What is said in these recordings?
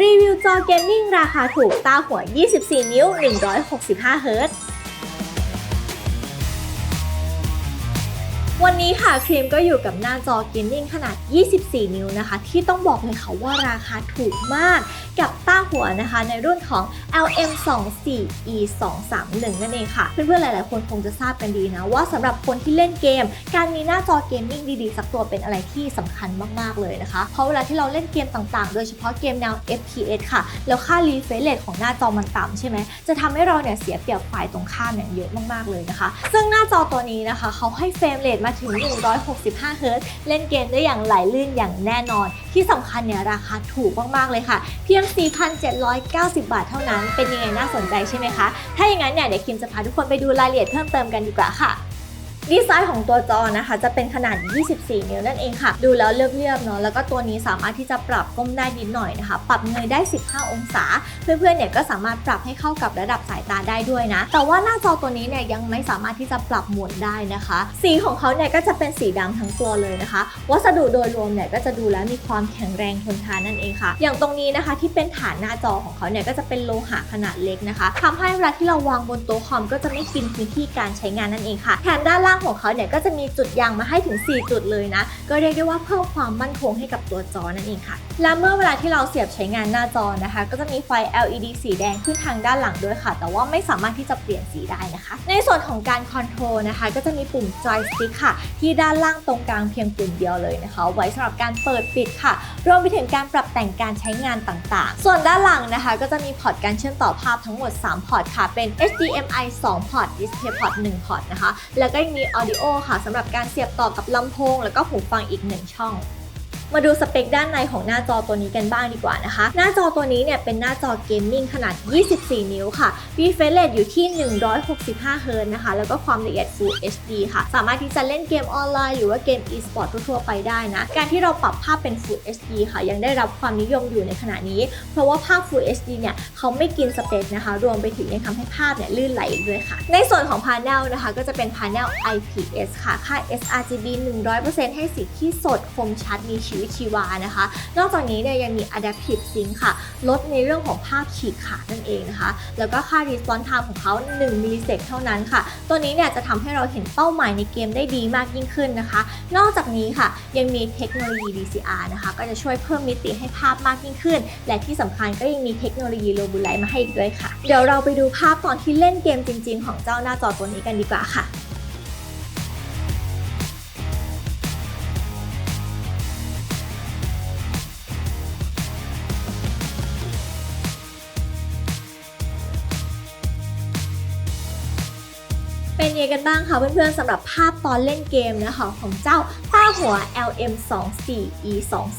รีวิวจอเกมมิ่งราคาถูกตาหัว 24 นิ้ว 165 เฮิรตซ์วันนี้ค่ะครีมก็อยู่กับหน้าจอเกมมิ่งขนาด 24 นิ้วนะคะ ที่ต้องบอกเลยค่ะว่าราคาถูกมากกับ หัวนะคะ ในรุ่นของ LM24E 231 นั่นเองค่ะ เพื่อนๆ หลายๆ คนคงจะทราบกันดีนะ ว่าสำหรับคนที่เล่นเกม การมีหน้าจอเกมมิ่งดีๆ สักตัวเป็นอะไรที่สำคัญมากๆ เลยนะคะ เพราะเวลาที่เราเล่นเกมต่างๆ โดยเฉพาะเกมแนว FPS ค่ะ แล้วค่า refresh rate ของหน้าจอมันต่ำใช่ไหม จะทำให้เราเนี่ยเสียเปรียบฝ่ายตรงข้ามเนี่ยเยอะมากๆ เลยนะคะ ซึ่งหน้าจอตัวนี้นะคะเขาให้เฟรมเรทมาถึง 165 เฮิรตเล่นเกมได้อย่างไหลลื่นอย่างแน่นอน ที่สำคัญเนี่ยราคาถูกมากๆ เลยค่ะ เพียง790 บาทเท่านั้น เป็นยังไงน่าสนใจใช่ไหมคะ ถ้าอย่างนั้นเนี่ยเดี๋ยวคิมจะพาทุกคนไปดูรายละเอียดเพิ่มเติมกันดีกว่าค่ะ ดีไซน์ของตัวจอนะคะจะเป็นขนาด 24 นิ้วนั่นเองค่ะ ดูแล้วเรียบๆเนาะแล้วก็ตัวนี้สามารถที่จะปรับก้มได้นิดหน่อยนะคะ ปรับเงยได้ 15 องศา เพื่อนๆเนี่ยก็สามารถปรับให้เข้ากับระดับสายตาได้ด้วยนะ แต่ว่าหน้าจอตัวนี้เนี่ยยังไม่สามารถที่จะปรับโหมดได้นะคะ สีของเขาเนี่ยก็จะเป็นสีดำทั้งตัวเลยนะคะ วัสดุโดยรวมเนี่ยก็จะดูแล้วมีความแข็งแรงทนทานนั่นเองค่ะ อย่างตรงนี้นะคะที่เป็นฐานหน้าจอของเขาเนี่ยก็จะเป็นโลหะขนาดเล็กนะคะทำให้เวลาที่เราวางบนโต๊ะคอมก็จะไม่กินพื้นที่การใช้งานนั่นเองค่ะแถมด้านล่างของเขาเนี่ยก็จะมีจุดยางมาให้ถึง 4 จุดเลยนะ ก็เรียกได้ว่าเพิ่มความมั่นคงให้กับตัวจอนั่นเองค่ะ และเมื่อเวลาที่เราเสียบใช้งานหน้าจอนะคะ ก็จะมีไฟ LED สีแดงขึ้นทางด้านหลังด้วยค่ะ แต่ว่าไม่สามารถที่จะเปลี่ยนสีได้นะคะ ในส่วนของการคอนโทรลนะคะ ก็จะมีปุ่มจอยสติ๊กค่ะ ที่ด้านล่างตรงกลางเพียงปุ่มเดียวเลยนะคะ ไว้สำหรับการเปิดปิดค่ะ รวมไปถึงการปรับแต่งการใช้งานต่างๆ ส่วนด้านหลังนะคะ ก็จะมีพอร์ตการเชื่อมต่อภาพทั้งหมด 3 พอร์ตค่ะ เป็น HDMI 2 พอร์ต Display Port 1พอร์ตนะคะ แล้วก็ยังมี Audio ค่ะสำหรับการเสียบต่อกับลำโพง แล้วก็หูฟังอีกหนึ่งช่อง มาดูสเปคด้านในของหน้าจอตัวนี้กันบ้างดีกว่านะคะ หน้าจอตัวนี้เนี่ยเป็นหน้าจอเกมมิ่งขนาด 24 นิ้วค่ะ refresh rate อยู่ที่ 165เฮิรตซ์นะคะ แล้วก็ความละเอียด Full HD ค่ะ สามารถที่จะเล่นเกมออนไลน์ หรือว่าเกม e-sport ทั่วๆไปได้นะ การที่เราปรับภาพเป็น Full HD ค่ะ ยังได้รับความนิยมอยู่ในขณะนี้ เพราะว่าภาพ Full HD เนี่ยเขาไม่กินสเปคนะคะ รวมไปถึงยังทำให้ภาพเนี่ยลื่นไหลอีกด้วยค่ะ ในส่วนของพา n e l นะคะ ก็จะเป็นพา n e l IPS ค่ะ ค่า sRGB 100%ให้สีที่สดคมชัดมีชีวิตชีวานะคะ นอกจากนี้เนี่ยยังมี Adaptive Sync ค่ะ ลดในเรื่องของภาพฉีกขาดนั่นเองนะคะ แล้วก็ค่า Response Time ของเขา 1มิลลิเซกเท่านั้นค่ะ ตัวนี้เนี่ยจะทำให้เราเห็นเป้าหมายในเกมได้ดีมากยิ่งขึ้นนะคะ นอกจากนี้ค่ะยังมีเทคโนโลยี DCR นะคะ ก็จะช่วยเพิ่มมิติให้ภาพมากยิ่งขึ้น และที่สำคัญก็ยังมีเทคโนโลยีโลบูไลท์มาให้อีกด้วยค่ะ เดี๋ยวเราไปดูภาพตอนที่เล่นเกมจริง ๆ ของเจ้าหน้าจอตัวนี้กันดีกว่าค่ะ เป็นยังไงกันบ้างคะเพื่อนๆสำหรับภาพตอนเล่นเกมนะคะของเจ้าต้าหัว LM24E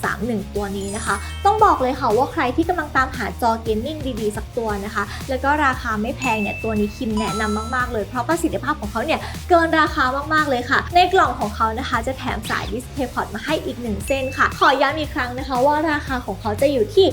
231ตัวนี้นะคะ ต้องบอกเลยค่ะว่าใครที่กำลังตามหาจอเกมมิ่งดีๆ สักตัวนะคะ แล้วก็ราคาไม่แพงเนี่ยตัวนี้คิมแนะนำมากๆเลยเพราะประสิทธิภาพของเขาเนี่ยเกินราคามากๆเลยค่ะ ในกล่องของเขานะคะ จะแถมสาย Display Port มาให้อีก 1 เส้นค่ะ ขอย้ำอีกครั้งนะคะว่าราคาของเขาจะอยู่ที่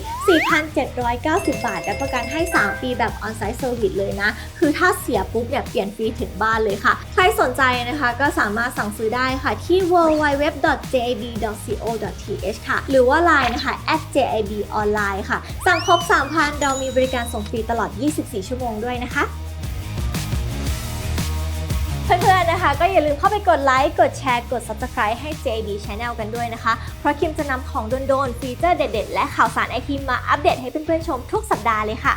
4,790 บาทและประกันให้ 3 ปีแบบ On-Site Service เลยนะ คือถ้าเสียปุ๊บเนี่ยเปลี่ยนฟรีถึงบ้านนเลยค่ะ ใครสนใจนะคะก็สามารถสั่งซื้อได้ค่ะที่ www.jib.co.th ค่ะ หรือว่า Line นะคะ @jibonline ค่ะ สั่งครบ 3,000 เรามีบริการส่งฟรีตลอด 24 ชั่วโมงด้วยนะคะเพื่อนๆ นะคะก็อย่าลืมเข้าไปกดไลค์ กดแชร์ กด Subscribe ให้ JB Channel กันด้วยนะคะ เพราะคิมจะนำของโดนๆ ฟีเจอร์เด็ดๆ และข่าวสารไอทีมาอัปเดตให้เพื่อนๆ ชมทุกสัปดาห์เลยค่ะ